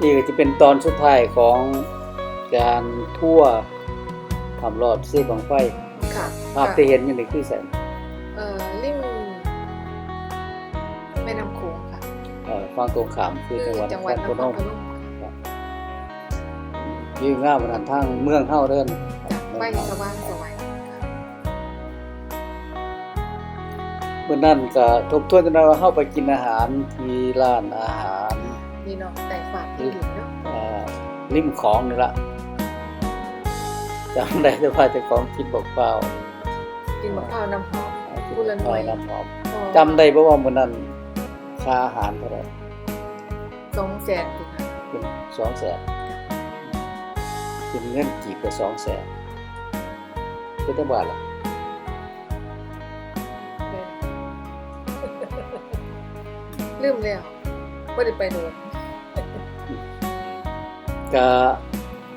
นี่ก็จะเป็นตอนสุดท้ายของการทั่วทำรอดเส้นบังไฟค่ะภาพที่เห็นอยู่นี่คือแสนเอ่อริมแม่น้ำโขงค่ะเอ่อฟังตรงขามคือจังหวัดนจังคหวัดรนพครนมพนมยืงง่ายบนทางเมืองเฮาเดินจากไปสว่างสวัยค่ะเมื่อนั้นก็ทบทวนกันว่าเฮาไปกินอาหารที่ร้านอาหาร นี่เนาะแต่ฝากที่ดินเนาะเอ่อริมของนี่ละจำได้แต่ว่าเจ้าของคิดบอกเปล่ากินมะพร้าวน้ำหอมคิดพูดละหน่วยน้ำหอมจำได้เพราะว่ามื้อนั้นค่าอาหารเท่าไหร่สองแสนถึงค่ะเป็นสองแสนเป็นเงินกี่กับสองแสนเป็นได้บาทละลืมแล้วไม่ได้ไปโดน ก็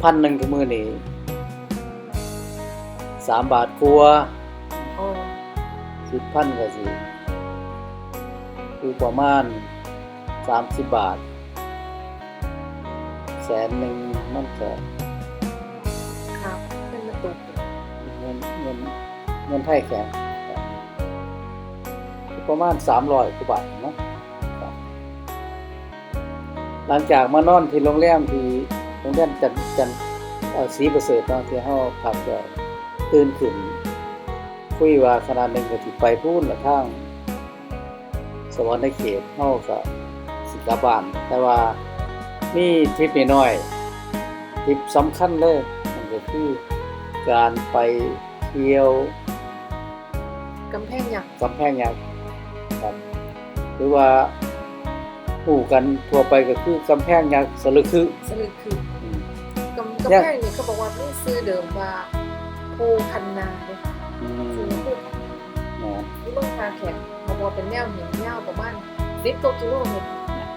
พันหนึ่งกับมือนี่สามบาทกลัวาโอ้สิบพันก็สิคือประมาณสามสิบบาท แสนหนึ่งมันก็ครับเป็นมาตุกเงินเงินเงินไทยแข็งประมาณสามร้อยกว่าบาทเนาะครับหลังจากมานอนที่โรงแรมที่ โรงแรมจันจันเอ่อสีประเสริฐตอนที่เฮาพักก็ตื่นขึ้นคุยว่าขนาดหนึ่งก็สิไปพูนละทางสวรรค์ในเขตเฮาก็สิกลับบ้าน แต่ว่ามีทริปน้อยๆทริปสำคัญเลยมันก็คือการไปเที่ยวกำแพงยักษ์กำแพงยักษ์ครับหรือว่าผู้กันทั่วไปก็คือกำแพงยักษ์สลึกคือสลึกคืออืม กำกำแพงนี่เขาบอกว่ามีซื้อเดิมว่าภูคันนาเลยค่ะอืซื้อมภูคันนานะนี่เมืองคาแขกบอกว่าเป็นแนวหินยาวประมาณสิบกว่ากิโลเมตร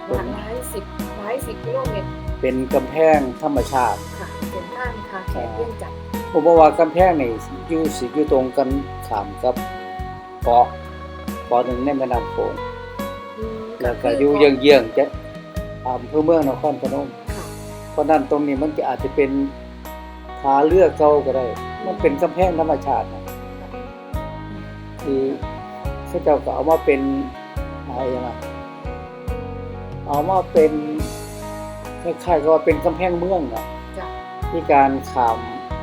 หลายหลายสิบหลายสิบกิโลเมตรเป็นกำแพงธรรมชาติค่ะเป็นทางคาแขกเรื่องจัดผมบอกว่ากำแพงนี่อยู่สิอยู่ตรงกันข้ามกับเกาะเกาะหนึ่งในแม่น้ำโขงอืมแล้วก็อยู่เยื้องๆจะอำเภอเมืองนครพนมค่ะ เพราะนั้นตรงนี้มันก็อาจจะเป็นทาเลือกเก่าก็ได้ มันเป็นกำแพงธรรมชาตินะที่เขาเจ้าก็เอามาเป็นอะไรนะเอามาเป็นคล้ายๆกับว่าเป็นกำแพงเมืองนะจ้ะที่การขาม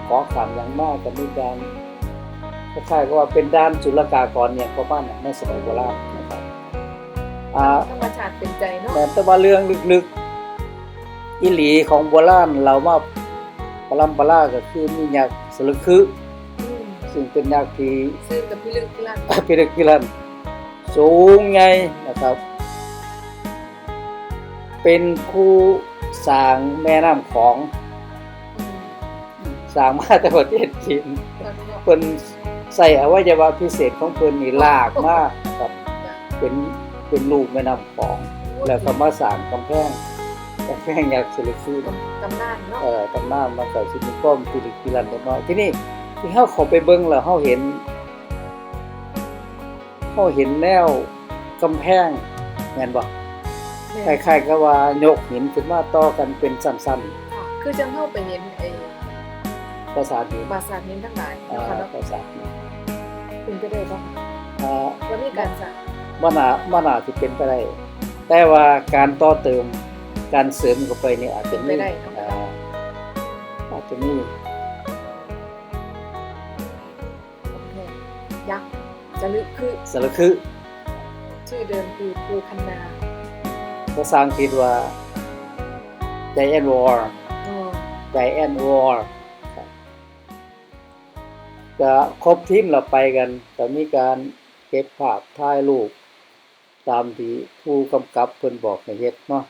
ขอขามอย่างมากกับมีการคล้ายๆกับว่าเป็นด้านจุลกากรเนี่ยประมาณนั้นในสมัยโบราณนะครับอ่าธรรมชาติเป็นใจเนาะแต่แต่ว่าเรื่องลึกๆ อิหลีของโบราณเรามาปลัมปลาก็คือมียักษ์สลึกคืออืมซึ่งเป็นยักษ์ที่ซื้อกับพี่ลึกพี่ลั่นพิลึกพิลั่นสูงใหญ่นะครับ เป็นผู้สร้างแม่น้ำของอืมสร้างมาแต่ประเทศจีนแล้วก็เพิ่นใส่อวัยวะพิเศษของเพิ่นนี่ลากมากครับเป็นเป็นลูกแม่น้ำของ แล้วก็มาสร้างกำแพงกำ แพงยักษ์สลึกคือตำนานเนาะเอ่อตำนานมาเกิดสิมีป้อมพิลิกพิลันเล็กน้อยที่นี่ที่เฮาเข้าไปเบิ่งแล้วเฮาเห็นเฮาเห็นแนวกำแพงแม่นบ่แม่คล้ายๆกับว่ายกหินขึ้นมาต่อกันเป็นสั้นค่ะคือจังเข้าไปเห็นไอ้ๆปราสาทหินปราสาทนี้ทั้งหลายอ่าเนาะค่ะเนาะปราสาทหินเป็นไปได้บ้างอ่าว่ามีการสร้างบ่น่าบ่น่าสิเป็นไปได้แต่ว่าการต่อเติม การเสริมเข้าไปนี่อาจจะมีอ่าอาจจะมีกำแพงยักษ์จะลึกคือสารคือ ชื่อเดิมคือภูคันนาภาษาอังกฤษว่า Giant Wall อ๋อ Giant Wall ครับก็ครบทีมเราไปกันก็มีการเก็บภาพถ่ายรูปตามที่ผู้กำกับเพิ่นบอกให้เฮ็ดเนาะ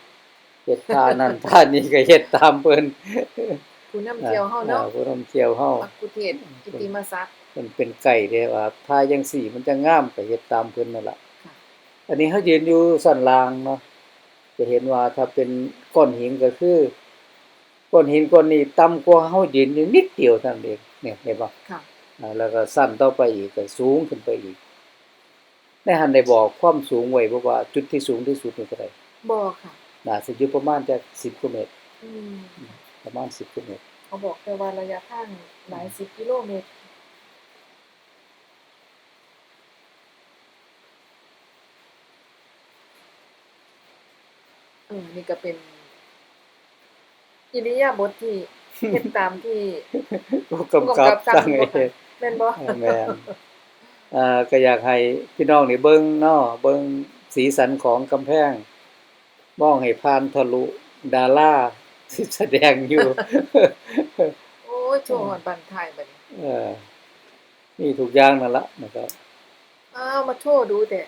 เฮ็ดท่านั้นท่านี้ก็เฮ็ดตามเพิ่นผู้นำเที่ยวเฮาเนาะอ่ผู้นำเที่ยวเฮาปักกุเทศกิติมาศักดิ์มันเป็นไก่เด้ว่าท่าจังสี่มันจะงามก็เฮ็ดตามเพิ่นนั่นล่ะค่ะอันนี้เฮายืนอยู่สันล่างเนาะจะเห็นว่าถ้าเป็นก้อนหินก็คือก้อนหินก้อนนี้ต่ำกว่าเฮายืนอยู่นิดเดียวเท่านั้นเองเนี่ยเห็นบ่ค่ะอ่าแล้วก็สั้นต่อไปอีกก็สูงขึ้นไปอีกในหันได้บอกความสูงไว้บ่ว่าจุดที่สูงที่สุดนี่เท่าใดบอกค่ะ น่าสิอยู่ประมาณจัก10กิโลเมตรอืมประมาณ10กิโลเมตรเขาบอกแต่ว่าระยะทางหลายสิบกิโลเมตรเออนี่ก็เป็นอิริยาบถที่เฮ็ดตามที่ผู้กำกับตั้งไว้เฮ็ดแม่นบ่เออแม่นอ่าก็อยากให้พี่น้องนี่เบิ่งเนาะเบิ่งสีสันของกำแพง มองให้ผ่านทะลุ ดาราที่แสดงอยู่ โอ้ยโชว์หอนบันทายบัดนี้เออมีทุกอย่างนั่นละนะครับ อ้าวมาโชว์ดูแต่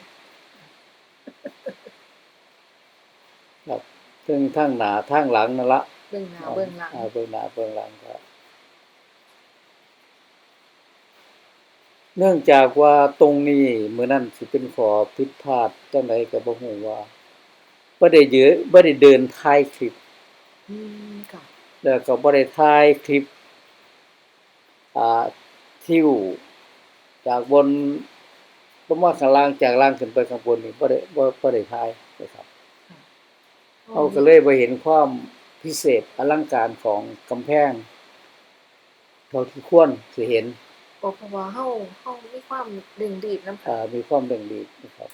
ครับซึ่งทางหน้าทางหลังนั่นละเบื้องหน้าเบื้องหลังาเบื้องหน้าเบื้องหลังครับ เนื่องจากว่าตรงนี้มื้อนั้นสิเป็นขอผิดพลาดจังไดก็บ่ฮู้ว่า บ่ได้เยอะบ่ได้เดินถ่ายคลิปอืมค่ะแล้วก็บ่ได้ถ่ายคลิป อ่าทิวจากบนลงมาข้างล่างจากล่างขึ้นไปข้างบนนี่บ่ได้บ่บ่ได้ถ่ายนะครับเราก็เลยบ่เห็นความพิเศษอลังการของกำแพงเท่าที่ควรสิเห็นบอกเพราะว่าเฮาเฮามีความดึงดีดนำอ่าค่ะมีความเร่งรีบนะครับ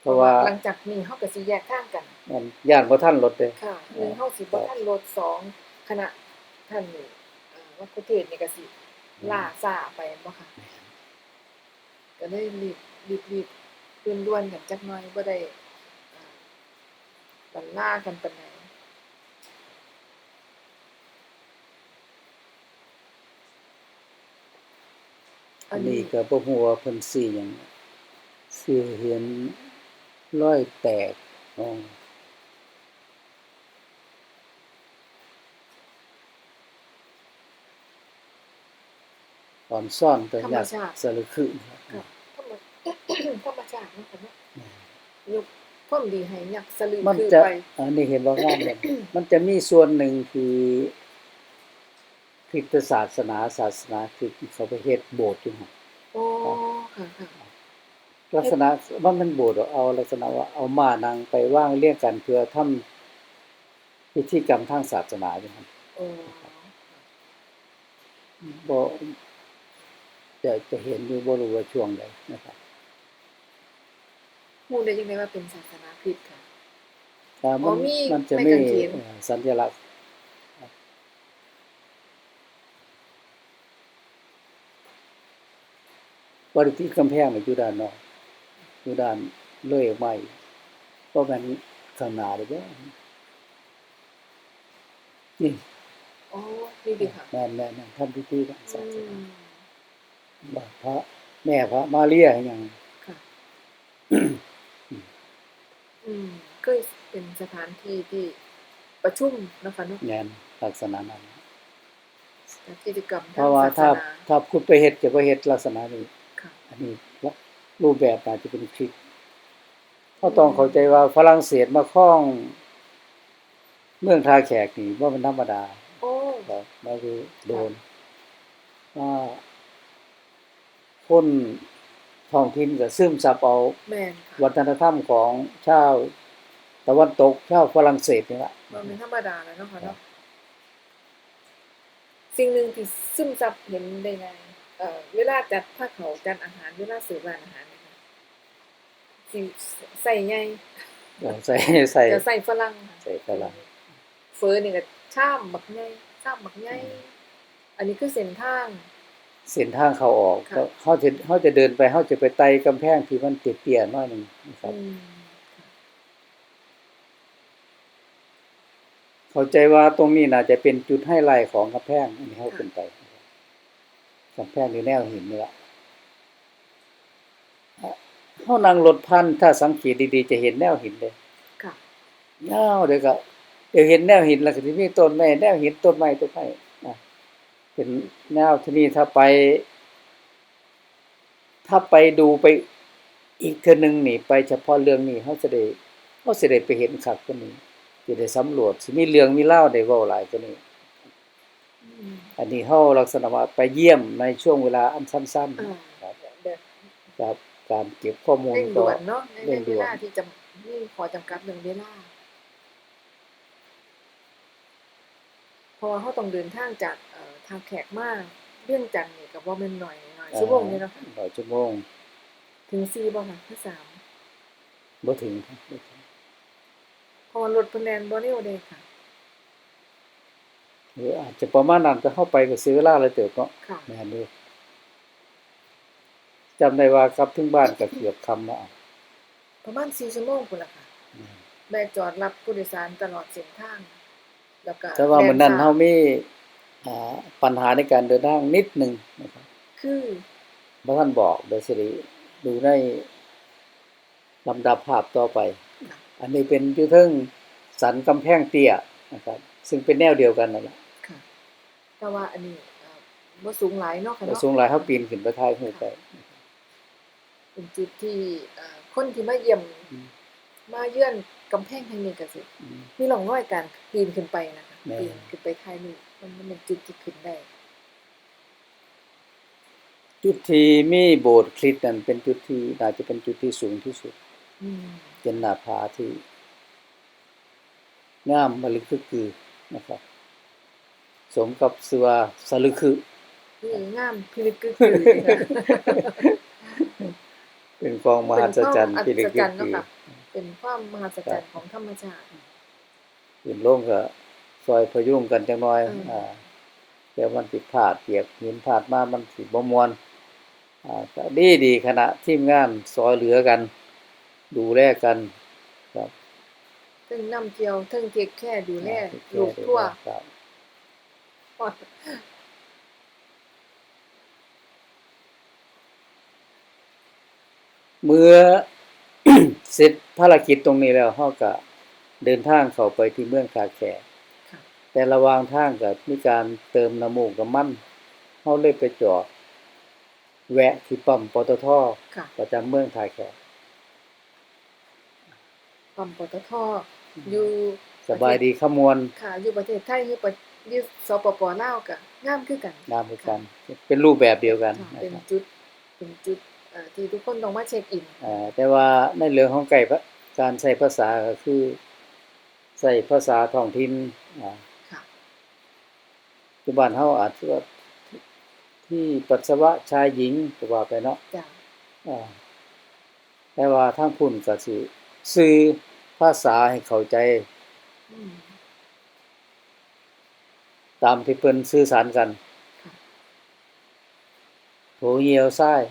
เพราะว่าหลังจากนี้เฮาก็สิแยกทางกันมันย่านบ่ทันรถเด้ค่ะหนึ่งเฮาสิบ่ทันรถสองคณะท่านนี่เอ่อวัดกุเทศนี่ก็สิล่าซ่าไปบ่ค่ะก็เลยรีบรีบรีบด่วนๆกันจักหน่อยบ่ได้เอ่อบันล่ากันปานใดอันนี้ก็บ่ฮู้ว่าเพิ่นสิหยังสิเห็น รอยแตกอ๋อตอนซ่อนตัวธรรมยากชาติสลึกขึ้นครับครับธรรมธรรมชาติเนาะค่ะเนาะยกความดีให้ยักษ์สลือมันคือจะไปอันนี้เห็นบ่งามเลยมันจะมีส่วนหนึ่งคือคริสตศาสนาศาสนาคริสต์ที่เขาไปเฮ็ดโบสถ์อยู่หั่นโอ้ค่ะค่ะ ลักษณะว่ามันโบสถ์เอาลักษณะว่าเอาม้านางไปวางเรียงกันเพื่อทำพิธีกรรมทางศาสนาอยู่หั่นโอ้บ่จะจะเห็นอยู่บ่รู้ว่าช่วงใดนะครับฮู้ได้ยังไงว่าเป็นศาสนาคริสต์ค่ะแต่มัอ๋อนมีมันจะไม้มีกางเขนเอ่อสัญลักษณ์บริที่กำแพงน่ะอยู่ด้านนอก อยู่ด้านเลื่อยออกมาอีกเพราะมันข้างหน้าเลยเด้อนี่โอ้ดีดีค่ะแม่นแม่นแม่นทำพิธีทางศาอืสนามบาทพระ แม่พระมาเรียให้หยังค่ะอืมเคยเป็นสถานที่ที่ประชุมนะคะเนาะแม่นลักษณะนั้นจัดกิจกรรมเพทางราะว่าศาสถ้านาถ้าคุณไปเฮ็ดจะไปเฮ็ดลักษณะนี้ค่ะอันนี้ละ รูปแบบอาจจะเป็นคลิปเขาต้องเข้าใจว่าฝรั่งเศสมาครอง เมืองท่าแขกนี่ว่ามันธรรมดาโอ้ครับมาคือโดนว่าคนท้องถิ่นก็ซึมซับเอาแม่นค่ะวัฒนธรรมของชาวตะวันตกชาวฝรั่งเศสนี่ละมันเป็นธรรมดาแล้วเนาะค่ะเนาะสิ่งหนึ่งที่ซึมซับเห็นได้ไงเอ่อเวลาจัดผ้าเขาวจัดอาหารเวลาสืบร้านอาหาร เนยคะสิใส่ไงใส่ใส่จะใส่ฝรั่งค่ะใส่ฝรั่งเฟอร์นี่ก็ช่ามบักไงช่ามบักไงอันนี้คือเส้นทาง เส้นทางเขาออกค่ะก็เขาจะเขาจะเดินไปเขาจะไปไต่กำแพงที่มันเตี้ยๆหน้อยหนึงนะครับอืมเข้าใจว่าตรงนี้น่าจะเป็นจุดไฮไลท์ของกำแพงอันนี้เขาขึ้นไปกำแพงหรือแนวหินนี่ละ เขานั่งรถพันถ้าสังเกตดีๆ จะเห็นแนวหินเลยค่ะยาวเดี๋ยวก็เดี๋ยวเห็นแนวหินแล้วก็ที่มีต้นไม้แนวหินต้นไม้ต้นไม้นะเป็นแนวที่นี่ถ้าไป ถ้าไปดูไปอีกเทื่อหนึงนี่ไปเฉพาะเรื่องนี้เขาจะได้เขาจะได้ไปเห็นคักกว่านี้จะได้สำรวจสิมีเรื่องมีเล่าวได้เว้าหลายกว่านี้อืมอันนี้เฮาลักษณะว่าไปเยี่ยมในช่วงเวลาอันสั้นอ่าๆครับเดี๋ยวครับ ก็การเก็บข้อมูลเร่งก็ด่วนเนาะในเร่งในด่เววนลาที่จะมีขอจำกัดเรื่องเวลาเพราะว่าเขาต้องเดินทางจากเอ่อทางแขกมาเรื่องจันทน์นี่ก็บ่แม่นหน่อยหน่อยชั่วโมงนี่เนาะค่ะหน่อยชั่วโมง ถึง4บ่ค่ะคือสามบ่ถึงครับบ่ถึงเพราะว่ารถเพิ่นแล่นบ่เร็วเด้ค่ะหรืออาจจะประมาณนั้นก็เข้าไปก็ซื้อเวลาเลยเติบเนาะค่ะแม่นเด้อ จำได้ว่ากลับถึงบ้านก็เกือบค่ำแล้วประมาณ4ชั่วโมงพุ่นล่ะค่ะแม่จอดรับผู้โดยสารตลอดเส้นทาง แล้วก็แต่ว่ามื้อนั้นแล่เฮามีอ่าปัญหาในการเดินทางนิดหนึงนะครับ คือบ่ทันบอกเดี๋ยวสิได้ดูในลำดับภาพต่อไปค่ะอันนี้เป็นอยู่เทิงสันกำแพงเตี้ยนะครับ ซึ่งเป็นแนวเดียวกันนั่นแหละค่ะแต่ว่าอันนี้เอ่อบ่สูงหลายเนาะค่ะแต่เนาะสูงหลายเฮาปีนขึ้นไปถ่ายรูปไป เป็นจุดที่เอ่อคนที่มาเยี่ยมอืมมาเยือนกำแพงแห่งนี้ก็สิอืมมีร่องรอยการปีนขึ้นไปนะคะแม่ปีนขึ้นไปถ่ายรูปมันมันเป็นจุดที่ขึ้นได้ จุดที่มีโบสถ์คริสต์นั่นเป็นจุดที่น่าจะเป็นจุดที่สูงที่สุดอืมเป็นหน้าผาที่งามมะลึกคึกคือนะครับ สมกับเสือสลึกคือนี่งามพิลึกกึกกือค่ะ เป็นกองมหัศจรรย์เป็นที่ความอัศลึกจคึรกรย์คืเนาะอค่ะเป็นความมหัศจรรย์ของธรรมชาติขึ้นลงก็ซอยพยุงกันจังน้อยอืมอ่าแต่มันสิพลาดเปียกหินพลาดมามันสิบ่ม่วนอ่าก็ดีดีคณะทีมงานซอยเหลือกัน ดูแลกัน ครับซึ่งนำเที่ยวเทิงเทคแค่ดูแลลูกทั่ว ครับ เมื่อเสร็จภารกิจตรงนี้แล้วเฮาก็เดินทางเข้าไปที่เมืองคาแขกค่ะแต่ระหว่างทางก็มีการเติมน้ำมูกน้ำมันเฮาเลยไปจอดแวะที่ปั๊มปตทค่ะประจำเมืองคาแขกปั๊มปตทอยู่สบายดีขมวนค่ะ อยู่ประเทศไทยอยู่ประอยู่สปปลาวก็งามคือกันนามคือกัน เป็นรูปแบบเดียวกันค่ะนะเป็นครับจุดเป็นจุดเอ่อ ที่ทุกคนต้องมาเช็คอินอ่าแต่ว่าในเรื่องของไก่พะการใช้ภาษาก็คือใช้ภาษาท้องถิ่นอ่าค่ะปัจจุบันเฮาอาจจะว่าที่ปัสสาวะชายหญิงก็ว่าไปเนาะจ้ะอ่าแต่ว่าทางพุ่นก็สิสื่อภาษาให้เข้าใจอืมตามที่เพิ่นสื่อสารกันค่ะโถเหี่ยวซ้าย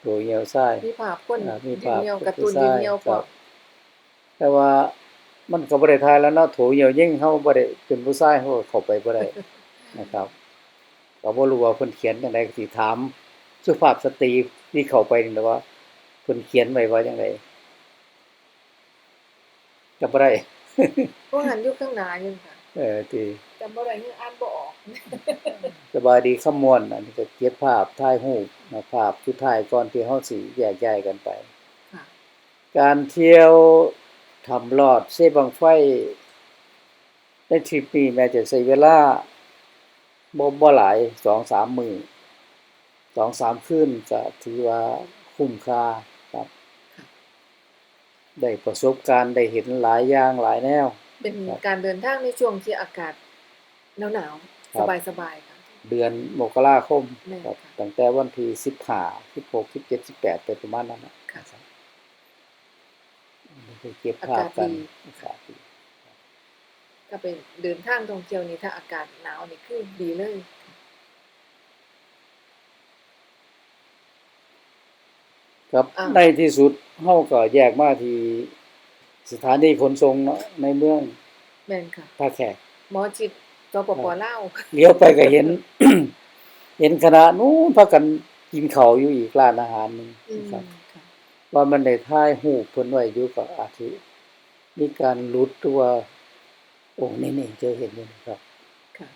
โถเหี่ยวซ้ายมีภาพคนอ่ามียืนภาพเหี่ยวคนการ์ตูนผู้ยืชานยเหี่ยวครัพอบแต่ว่ามันก็บ่ได้ทายแล้วเนาะโถเหี่ยวยิ่งเฮาบ่ได้เป็นผู้ชายเฮาก็เข้าไปบ่ได้นะครับก็บ่รู้ว่าเพิ่นเขียนจังไดก็สิถาม สุภาพสตรีที่เข้าไปนี่แหละว่าเพิ่นเขียนไว้ว่าจังไดก็บ่ได้พวกหันอยู่ข้างหน้าอยู่ค่ะ เออที่จำบ่ได้คืออ่านบ่ออกสบายดีขมวลอันนี้ก็เก็บภาพถ่ายรูปนะภาพสุดท้ายก่อนที่เฮาสิแยกย้ายกันไปค่ะการเที่ยวทำลอดเสบังไฟในทริปนี้แม้จะใช้เวลาบ่บ่หลาย2-3มื้อ2-3คืนก็ถือว่าคุ้มค่าครับ ได้ประสบการณ์ได้เห็นหลายอย่างหลายแนว เป็นครับการเดินทางในช่วงที่อากาศหนาวครัๆบสบายๆค่ะเดือนมกราคมแม่นครับค่ะตั้งแต่วันที่15 16 17 18ไปประมาณนั้นนะค่ะไปเก็บภาพกันอากาศดีอากาศดีก็เป็นเดินทางท่องเที่ยวนี่ถ้าอากาศหนาวนี่คือดีเลยครับอ่าในที่สุดเฮาก็แยกมาที่ สถานีขนส่งเนาะในเมืองแม่นค่ะท่าแขกหมอจิตสปปลาวเลี้ยวไปก็เห็น เห็นคณะนู้นพากันกินข้าวอยู่อีกร้านอาหารหนึงอืมนะครับค่ะว่ามันได้ถ่ายรูปเพิ่นไว้อยู่ก็อาจสิมีการหลุดตัวโอ้นี่นี่เจอเห็นอยู่นะครับค่ะ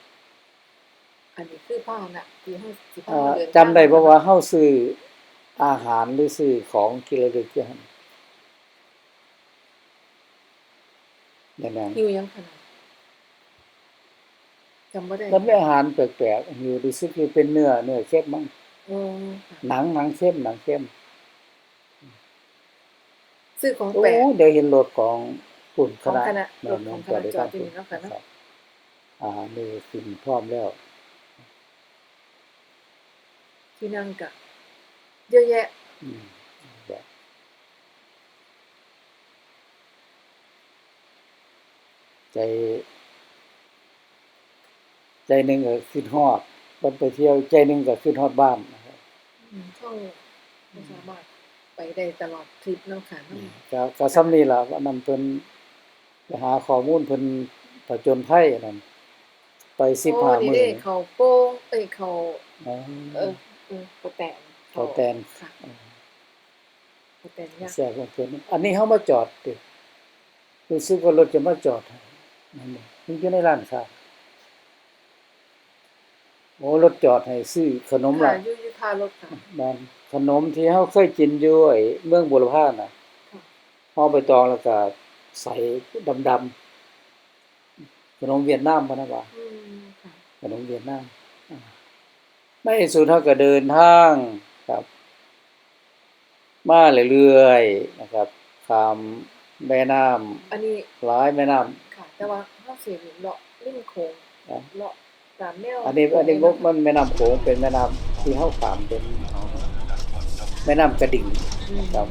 อันนี้คือผ้าน่ะที่เฮาสิพาอ่ามาเดินจำได้บ่ว่าเฮาซื้ออาหารหรือซื้อของกินระลึกอยู่หั่น นั่นน่ะหิวยังขนาดจำบ่ได้มันเป็นอาหารแปลกๆอยู่รู้สึกว่าเป็นเนื้อเนื้อเค็มมั้งอโอ้ค่ะหนังหนังเข้มหนังเข้มซื้อของโอ้แปลกเดี๋ยวเห็นรถของกลุ่มคของณะคณะแม่รถนของๆคณะด้วยจอกัดอยู่นี่เนาะค่ะเนาะรับอ่านี่ขึ้นพร้อมแล้ว ที่นั่งกะเยอะแยะ อืมแบบ ใจใจหนึ่งก็ขึ้นฮอดมันไปเที่ยวใจหนึ่งก็ขึ้นฮอดบ้านนะครับอืมเข้าไม่สามารถไปได้ตลอดทริปเนาะค่ะเนาะก็ก็ซ้ำนี่ล่ะว่านำเพิ่นไปหาข้อมูลเพิ่นผจญภัยนั่นไปโอ้15นี่มื้อเด้เขาโป้งเอ้ยเขาอ๋อเออเออเขาแตนเขาแตนค่ะเขาแตนยากแซ่บของเพิ่นอันนี้เฮามาจอดติรู้สึกว่ารถจะมาจอดให้นั่นน่ะ มันอยู่ในร้านค้าโอ้รถจอดให้ซื้อขนมค่ะล่ะอยู่อยู่ท่ารถค่ะมันขนมที่เฮาเคยกินอยู่ไอ้เมืองบุรพาน่ะค่ะเฮาไปตองแล้วก็ใส่ดำๆขนมเวียดนามพะนะว่าอืมค่ะขนมเวียดนามอ่าในที่สุดเฮาก็เดินทางครับ มาเรื่อยๆนะครับข้ามแม่น้ำอันนี้หลายแม่น้ำค่ะ แต่ว่าเฮาสิเลาะริมโขงอะเลาะตามแนวอันนี้อันนี้บ่มันแม่น้ำโขงเป็นแม่น้ำที่เฮาข้ามเป็นแม่น้ำกระดิ่งอืมครับ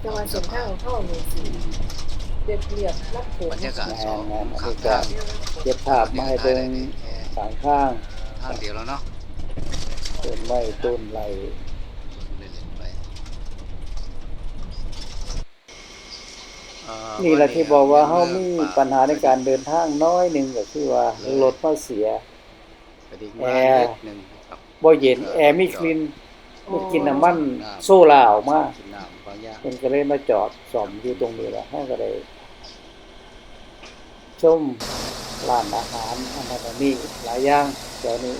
แต่ว่าส่วนทางของเฮานี่สิเรียบเรียบลำโขงบรรยากาศแม่สองนๆอันข้านี้งก็ทางเก็บภาพมาให้เบิ่งสางข้างทางเดียวแล้วเนาะต้นไม้ต้นไหล เล่นๆไปเอ่อ นี่แหละที่บอกว่าเฮามีปัญหาในการเดินทางน้อยหนึงก็คือว่ารถมาเสียกระดิ่งแอมาร์นิดหนึงครับบ่เย็น แอร์ไม่คลีนมันกินน้ำมันโซลาออกมากินน้ำบางอย่างเพิ่นก็เลยมาจอดซ่อมอยู่ตรงนี้แหละเฮาก็ได้ชมร้านอาหารอันนั้นอันนี้หลายอย่างแถวนี้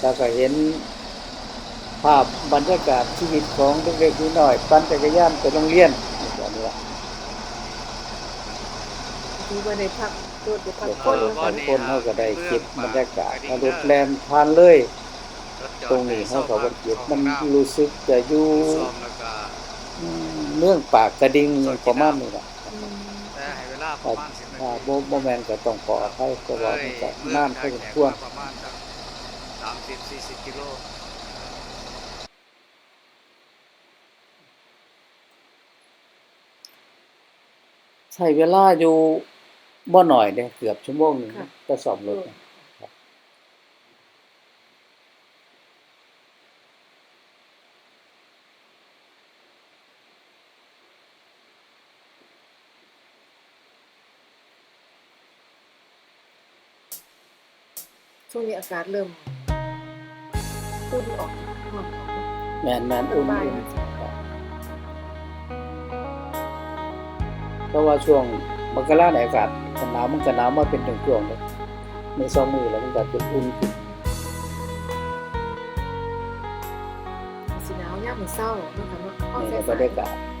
แล้วก็เห็นภาพบรรยากาศชีวิตของเด็กๆน้อยๆปั่นจักรยานไปโรงเรียนแบบนี้ล่ะ ที่ว่าได้พักรถได้พักเด็กคคนนทุกคนเขาก็ได้เก็บบรรยากาศเอารถแลนผ่านเลย ตรงนี้เขาก็บ่เก็บมันรู้สึกจะอยู่ซ่อมแล้วก็อืมเมืองปากกระดิ่งประมาณนี้ล่ะอืมแต่ให้เวลาประมาณ10นาถ้าทีบ่บ่แม่นก็ต้องขออภัยเพราะว่ามันก็นานพอสมควร ประมาณสัก30 40กิโล ใช้เวลาอยู่ บ่น้อยเด้เกือบชั่วโมงหนึงก็ซ่อมรถนะช่วงนี้อากาศเริ่มอุ่นออกร้อนออก แม่นแม่นอุ่นอุ่นเพราะว่าช่วง มกราในยอากาศมันหนาวมันก็หนาวมาเป็นช่วงๆเลยในสองมือแล้วมันก็จะอุ่นขึ้นสิหนาวยามมื้อเช้าเนาะค่ะเนาะเข้านี่ใส่ในบรรยากาศ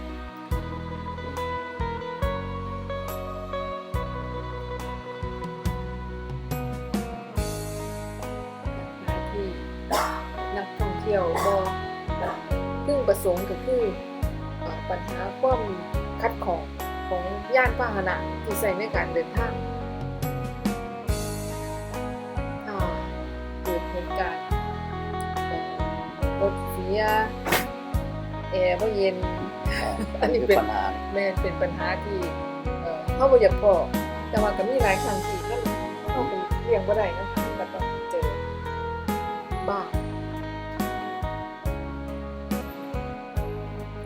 านพาหนะที่ใช้ในการเดินทางถ้าเกิดเหตุการณ์เอ่อรถเสียแอร์บ่เย็น อันนี้เป็นปัญหาแม่นเป็นปัญหาที่เอ่อเฮาบ่อยากพอแต่ว่าก็มีหลายครั้งที่มันเฮาก็เลี่ยงบ่ได้นะมันก็ต้องเจอบ้าง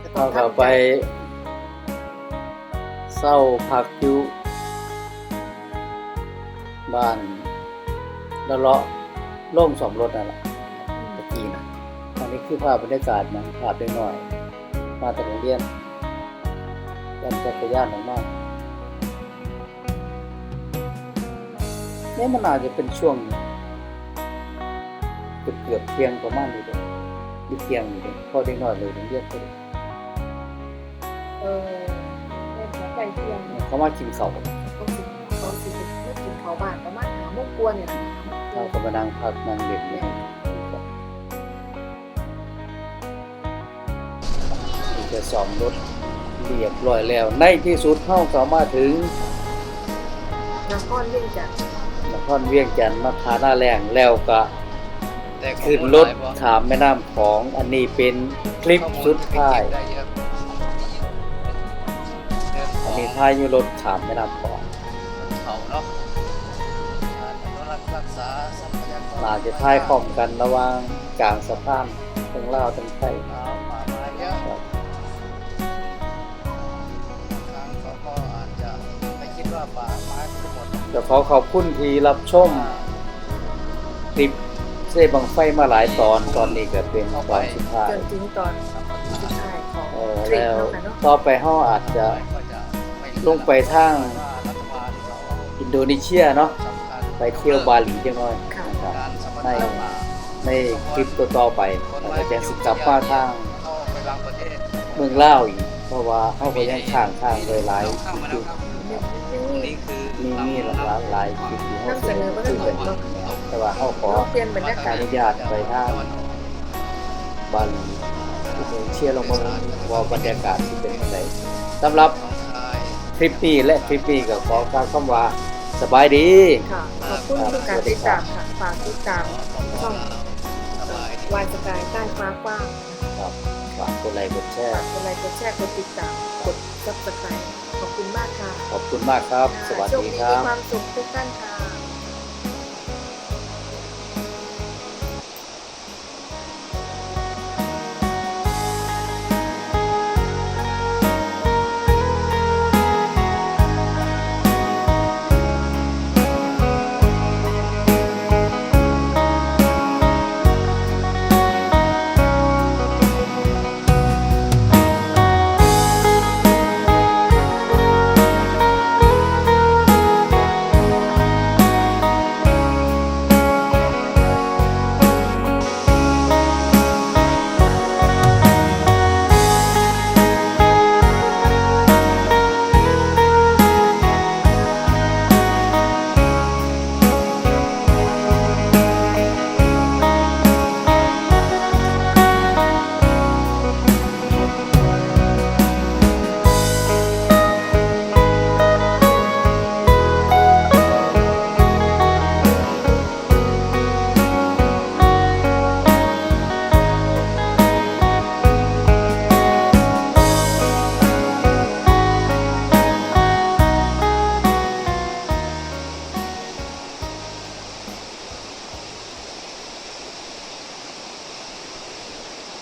ก็ต้เราองก็ทำไปใจ เศร้าพักยู่บ้านแล้วเลาะล่มสมรถนั่นแหละตะกี้นะอันนี้คือภาพบรรยากาศนะภาพเล็กน้อย มาจากโรงเรียนยันจักรยานออกมาเนี่ยมันอาจจะเป็นช่วงเกือบเกือบเที่ยงประมาณนี้เลยเที่ยงอยู่เลยพอเด็กน้อยเลยโรงเรียนพอดี เขาวมากินเขาตอนสิตอนสิไม่กินเขาบ้านประมาณหาโมงกลัวเนี่ยนะเราก็มานั่งพักนั่งเด่นเนี่ยจะสอมรถเรียบร้อยแล้ว ในที่สุดเข้าสามารถถึงนครเล่นจากนครเวียงจันทน์มาทาหน้าแรงแล้วก็ ขึ้นรถถามแม่น้ำของอันนี้เป็นคลิปสุดท้าย ได้เยอะ เรื่องขอัอนงนี้ท้ายอยู่รถถามแม่น้ำของเขาเนาะการอนุรักษ์รักษาทรัพยากรน่าจะท้ายพร้อมกันระหว่างกลางสะพานทั้งลาวทั้งไทยเอาป่าไม้เยอะครับครั้งเขาก็อาจจะไม่คิดว่าป่าไม้ทั้งหมดก็ขอขอบคุณที่รับชมคลิปเซ่บังไฟมาหลายตอนตอนนี้ก็เป็นตอนสุดท้ายจนถึงตอนสุดท้ายของเออคลิปแล้วเนาะค่ะเนาะ ต่อไปเฮาอาจจะ ลงไปทางรัฐบาลเขาอินโดนีเซียเนาะสำคัญไปเที่ยวบาหลีจังหน่อยค่ะนะครับการสมรในรถป่าในคลิปต่อๆไปเราก็จะสิกลับมาทางเข้าไปบางประเทศเมืองลาวอีก เพราะว่าเฮาก็ยังข้างทางโดยหลายเข้ามาแล้วครับยังมีนี่คือมีมีหลากหลายคลิปที่เฮานำเสนอบ่คุได้ยหมกันดเนาะแต่ว่าเฮาขอเราเปลี่ยนบรรยากาศอนุญาตไปทางบาหลีอินโดนีเซียลงมาว่าบรรยากาศสิเป็นจังไดสำหรับน้องชาย คลิปนี้และคลิปนี้ก็ขอกล่าวคำว่าสบายดี ค่ะ ขอบคุณทุกการติดตามค่ะ ฝากติดตามช่องสบายดีวายสกายใต้ฟ้ากว้างครับฝากกดไลค์กดแชร์ฝากกดไลค์กดแชร์กดติดตามกด subscribe ขอบคุณมากค่ะขอบคุณมากครับ สวัสโชคดีดีครัมีบ ความสุขทุกท่านค่ะ